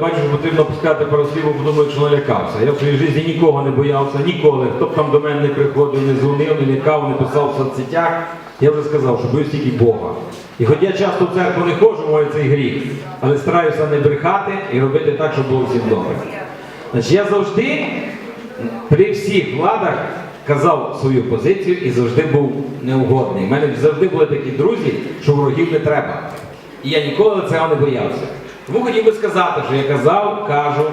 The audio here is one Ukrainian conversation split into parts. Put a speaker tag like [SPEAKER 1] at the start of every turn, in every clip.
[SPEAKER 1] Бачу, що потрібно пускати паросліву, бо думаю, що налякався. Я в своїй житті нікого не боявся, ніколи. Хто б там до мене не приходив, не дзвонив, не лякав, не писав в соцсетях. Я вже сказав, що боюсь тільки Бога. І хоч я часто в церкву не ходжу, маю цей гріх, але стараюся не брехати і робити так, щоб було всім добре. Значить, я завжди при всіх владах казав свою позицію і завжди був неугодний. У мене завжди були такі друзі, що ворогів не треба. І я ніколи цього не боявся. Тому хотів би сказати, що я казав, кажу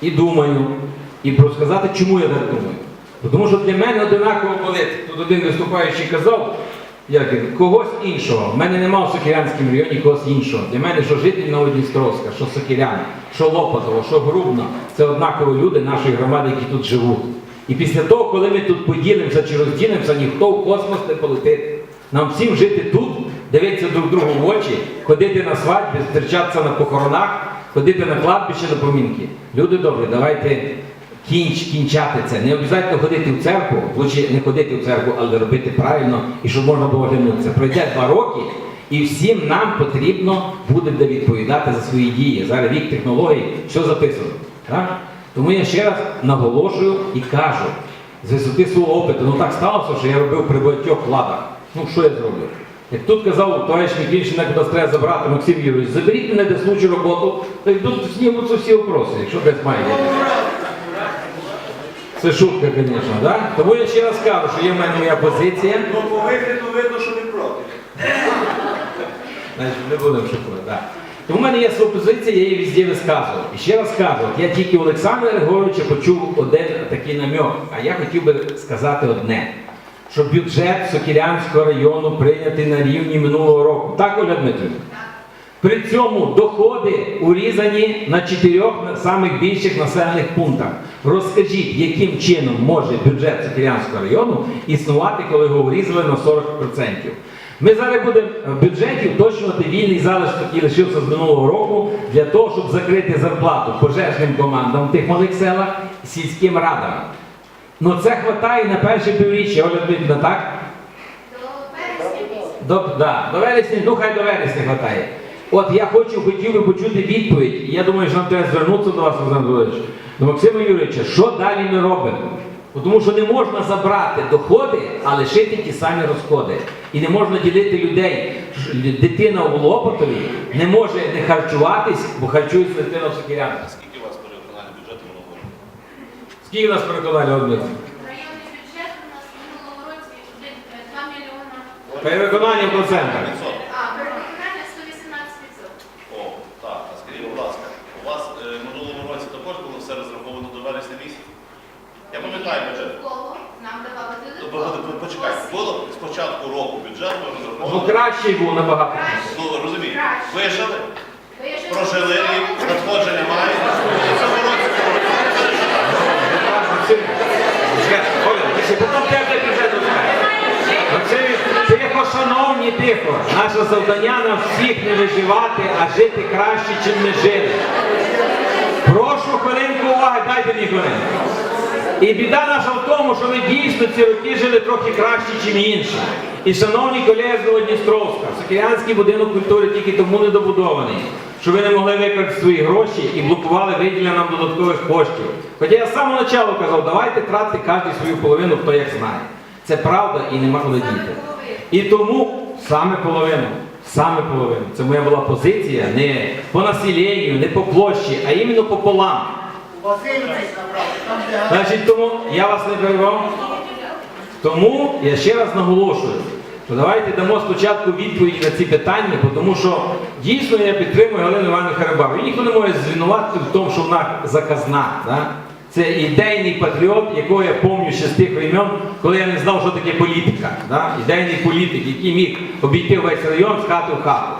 [SPEAKER 1] і думаю, і розказати, чому я так думаю. Тому що для мене одинаково болить. Тут один виступаючий казав, як він, когось іншого. В мене нема в Сокирянському районі когось іншого. Для мене, що житель Новодністровська, що Сокиряни, що Лопатово, що Грубна, це однакові люди нашої громади, які тут живуть. І після того, коли ми тут поділимося чи розділимося, ніхто в космос не полетить. Нам всім жити тут, дивитися друг другу в очі, ходити на свадьби, зустрічатися на похоронах, ходити на кладбище на помінки. Люди добрі, давайте кінч, кінчати це. Не обов'язково ходити в церкву, лучше не ходити в церкву, але робити правильно і щоб можна було глянутися. Пройде два роки, і всім нам потрібно буде де відповідати за свої дії. Зараз вік технологій, все записано. Так? Тому я ще раз наголошую і кажу, з висоти свого опиту, ну так сталося, що я робив при багатьох владах. Ну що я зроблю? Як тут казав товариш Мікільчин, як нас треба забрати Максим Юрійович, заберіть мене де случу роботу, то йдуть знімуться всі вопроси, якщо десь має. Це шутка, звісно, да? Тому я ще раз кажу, що є в мене моя позиція.
[SPEAKER 2] Ну, по вигляду видно, що не проти.
[SPEAKER 1] Значить, не будемо шукати. Да. Тому в мене є своя позиція, я її везде висказував. І ще раз кажу, я тільки у Олександра Григоровича почув один такий намек, а я хотів би сказати одне. Що бюджет Сокірянського району прийнятий на рівні минулого року. Так, Оля Дмитрівна? При цьому доходи урізані на чотирьох самих більших населених пунктах. Розкажіть, яким чином може бюджет Сокирянського району існувати, коли його урізали на 40%. Ми зараз будемо в бюджеті уточнювати вільний залишок, який лишився з минулого року, для того, щоб закрити зарплату пожежним командам в тих малих селах сільським радам. Ну це вистачає на перше півріччя, Оля Дмитрівна, так?
[SPEAKER 3] До
[SPEAKER 1] да, до вересня, ну хай до вересня хватає. От я хочу, хотів би почути відповідь, і я думаю, що нам треба звернутися до вас, Олександр Володимирович, до Максима Юрійовича, що далі ми робимо? Тому що не можна забрати доходи, а лишити ті самі розходи. І не можна ділити людей. Дитина у Лопотові не може не харчуватись, бо харчується дитина в Сокирянці.
[SPEAKER 4] Скільки у вас перевиконання бюджету минулого року?
[SPEAKER 1] Скільки нас переконали одних?
[SPEAKER 3] Районний бюджет у нас в минулому році е, 2 мільйона.
[SPEAKER 1] Перевиконання в процентах.
[SPEAKER 3] А, перевиконання 118%.
[SPEAKER 4] О, так. А скажіть, будь ласка, у вас е, в минулому році також було все розраховано до вересня місяця? Я пам'ятаю бюджет.
[SPEAKER 3] Додатково нам давали
[SPEAKER 4] Ну,
[SPEAKER 3] додатково.
[SPEAKER 4] почекайте, було спочатку року бюджет
[SPEAKER 1] Ну
[SPEAKER 4] розраховано.
[SPEAKER 1] кращий був набагато.
[SPEAKER 3] Краще.
[SPEAKER 4] Ну, розумієте,
[SPEAKER 3] Краще.
[SPEAKER 4] вижили,
[SPEAKER 3] Вижили
[SPEAKER 4] прожили рік,
[SPEAKER 3] знову.
[SPEAKER 4] надходження мають. В цьому році
[SPEAKER 1] Тихо, шановні, тихо. Наше завдання нам всіх не виживати, а жити краще, чим ми жили. Прошу хвилинку уваги, дайте мені хвилинку. І біда наша в тому, що ми дійсно ці роки жили трохи краще, ніж інші. І шановні колеги з Новодністровська, Сокирянський будинок культури тільки тому не добудований, що ви не могли викрати свої гроші і блокували виділення нам додаткових коштів. Хоча я з самого початку казав, давайте тратити кожен свою половину, хто як знає. Це правда і нема коли
[SPEAKER 3] Саме
[SPEAKER 1] діти. І тому саме половину, саме половину. Це моя була позиція не по населенню, не по площі, а іменно пополам. Значить, тому я вас не перервав. Тому я ще раз наголошую, що давайте дамо спочатку відповіді на ці питання, тому що дійсно я підтримую Галину Івановну Харабару. І ніхто не може звинуватити в тому, що вона заказна. Да? Це ідейний патріот, якого я пам'ятаю ще з тих времен, коли я не знав, що таке політика. Да? Ідейний політик, який міг обійти весь район з хати в хату.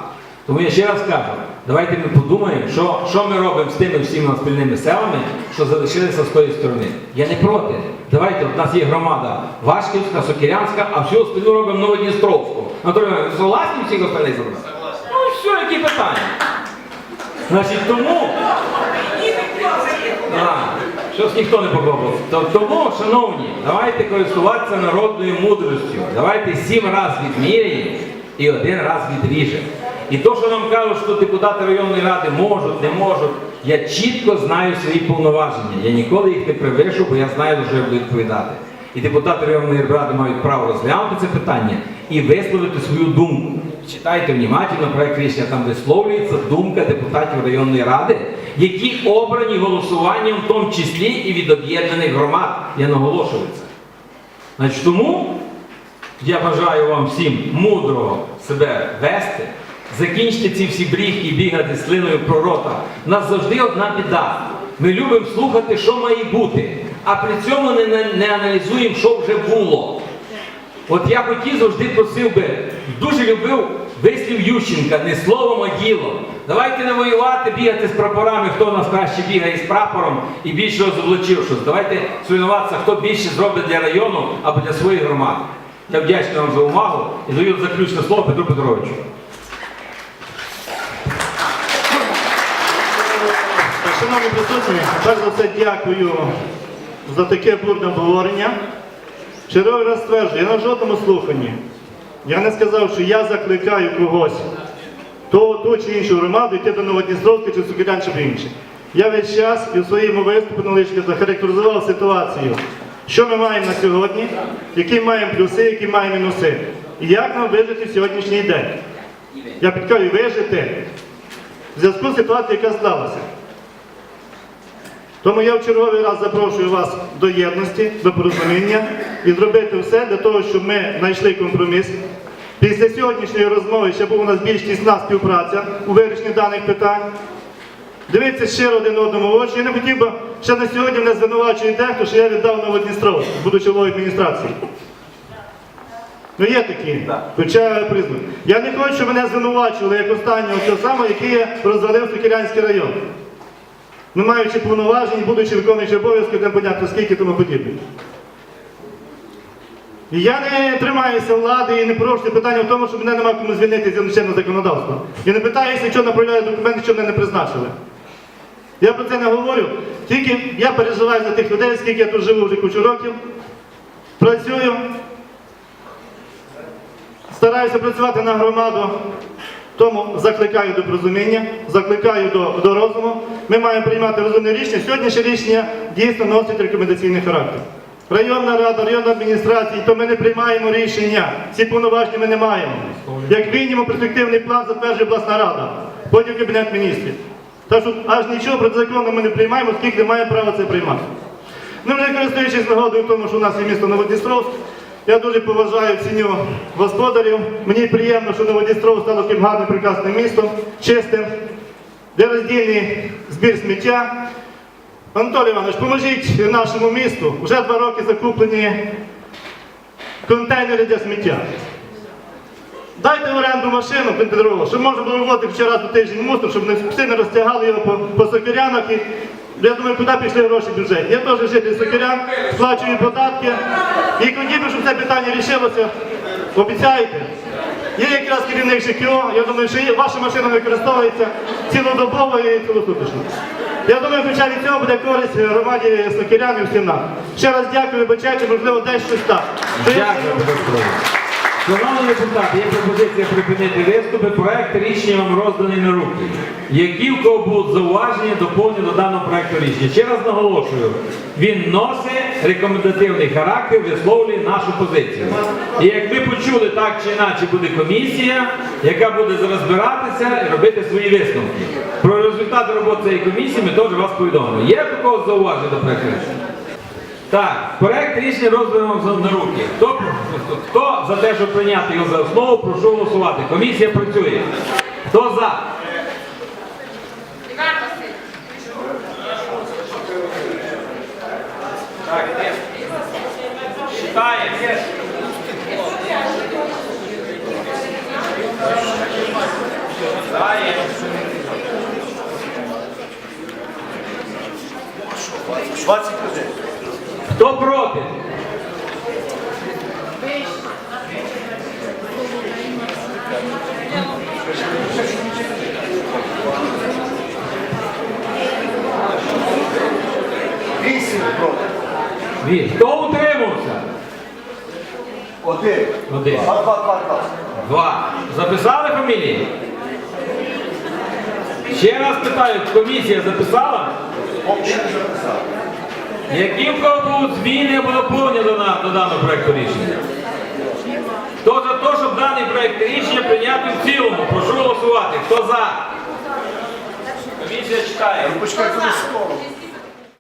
[SPEAKER 1] Тому я ще раз кажу, давайте ми подумаємо, що, що ми робимо з тими всіма спільними селами, що залишилися з тої сторони. Я не проти. Давайте, от у нас є громада Вашківська, Сокирянська, а всю остальну робимо Новодністровську. Анатолій согласні всіх остальних забрати? Ну все, які питання? Значить, тому. А, щось ніхто не попробував. Тому, шановні, давайте користуватися народною мудростю. Давайте сім разів відміряємо і один раз відріжемо. І то, що нам кажуть, що депутати районної ради можуть, не можуть, я чітко знаю свої повноваження. Я ніколи їх не перевишу, бо я знаю, що я буду відповідати. І депутати районної ради мають право розглянути це питання і висловити свою думку. Читайте внимательно проект рішення, там висловлюється думка депутатів районної ради, які обрані голосуванням, в тому числі і від об'єднаних громад. Я наголошую це. Значить, тому я бажаю вам всім мудро себе вести, закінчити ці всі бріхи і бігати слиною про рота. У нас завжди одна біда. Ми любимо слухати, що має бути, а при цьому не, не, не аналізуємо, що вже було. От я хотів завжди просив би, дуже любив вислів Ющенка, не словом, а ділом. Давайте не воювати, бігати з прапорами, хто у нас краще бігає з прапором і більше розоблачив. Давайте соревнуватися, хто більше зробить для району або для своєї громади. Я вдячний вам за увагу і даю заключне слово Петру Петровичу.
[SPEAKER 5] Шановні присутні, перш за все дякую за таке бурне обговорення. Черговий раз стверджую, я на жодному слуханні. Я не сказав, що я закликаю когось, ту, ту чи іншу громаду йти до Новодністровська чи Сукирян чи інше. Я весь час і в своєму виступі на лишки захарактеризував ситуацію, що ми маємо на сьогодні, які маємо плюси, які маємо мінуси. І як нам вижити в сьогоднішній день. Я підкажу вижити в зв'язку з ситуацією, яка сталася. Тому я в черговий раз запрошую вас до єдності, до порозуміння і зробити все для того, щоб ми знайшли компроміс. Після сьогоднішньої розмови ще була у нас більш тісна співпраця у вирішенні даних питань. Дивіться щиро один одному в очі. Я не хотів би, ще на сьогодні мене звинувачує дехто, що я віддав Новодністровськ, будучи головою адміністрації. Ну є такі, хоча признак. Я не хочу, щоб мене звинувачували як останнього цього самого, який я розвалив Сокирянський район не маючи повноважень, будучи виконуючи обов'язки, непонятно скільки тому подібне. І я не тримаюся влади і не порушую питання в тому, що мене нема кому звільнити з чинного законодавства. Я не питаюся, що направляю документи, що мене не призначили. Я про це не говорю. Тільки я переживаю за тих людей, скільки я тут живу вже кучу років, працюю, стараюся працювати на громаду. Тому закликаю до порозуміння, закликаю до, до розуму. Ми маємо приймати розумне рішення. Сьогоднішнє рішення дійсно носить рекомендаційний характер. Районна рада, районна адміністрація, то ми не приймаємо рішення. Ці повноваження ми не маємо. Як мінімум, перспективний план затверджує обласна рада, потім Кабінет міністрів. Так що аж нічого протизаконно ми не приймаємо, оскільки не маємо права це приймати. Ну, вже користуючись нагодою в тому, що у нас є місто Новодністровськ, я дуже поважаю, ціню господарів. Мені приємно, що Новодністров стало таким гарним прекрасним містом, чистим, де роздільний збір сміття. Анатолій Іванович, поможіть нашому місту. Вже два роки закуплені контейнери для сміття. Дайте в оренду машину пентерову, щоб можна було вивозити ще раз тиждень мусор, щоб не не розтягали його по, по сокирянах. І, я думаю, куди пішли гроші в бюджет. Я теж житель сокирян, сплачую податки. І хотів щоб це питання рішилося. Обіцяєте? Є якраз керівник ЖКО, я думаю, що ваша машина використовується цілодобово і цілосуточно. Я думаю, хоча від цього буде користь громаді сокирян і всім нам. Ще раз дякую, вибачайте, можливо, десь щось так.
[SPEAKER 1] Дякую. Шановні депутати, є пропозиція припинити виступи. Проект рішення вам розданий на руки. Які в кого будуть зауваження, доповнення до даного проекту рішення. Ще раз наголошую, він носить рекомендативний характер, висловлює нашу позицію. І як ви почули, так чи інакше буде комісія, яка буде розбиратися і робити свої висновки. Про результати роботи цієї комісії ми теж вас повідомимо. Є до когось зауваження до проекту рішення? Так, проект рішення розданий вам на руки. Хто, хто за те, щоб прийняти його за основу, прошу голосувати. Комісія працює. Хто за?
[SPEAKER 3] Іван Васильович.
[SPEAKER 1] Так, де? Читає. Читає. Хто проти?
[SPEAKER 2] Вісім проти.
[SPEAKER 1] Він. Хто утримався?
[SPEAKER 2] Один.
[SPEAKER 1] Один.
[SPEAKER 2] Два, два, два, два.
[SPEAKER 1] Два. Записали фамілії? Ще раз питаю, комісія записала?
[SPEAKER 2] Не записав.
[SPEAKER 1] Які в кого зміни було повністю до, на- до даного проєкту рішення? Хто за те, щоб даний проєкт рішення прийняти в цілому? Прошу голосувати. Хто за? Комісія читає.
[SPEAKER 2] Почекайте, коли слово.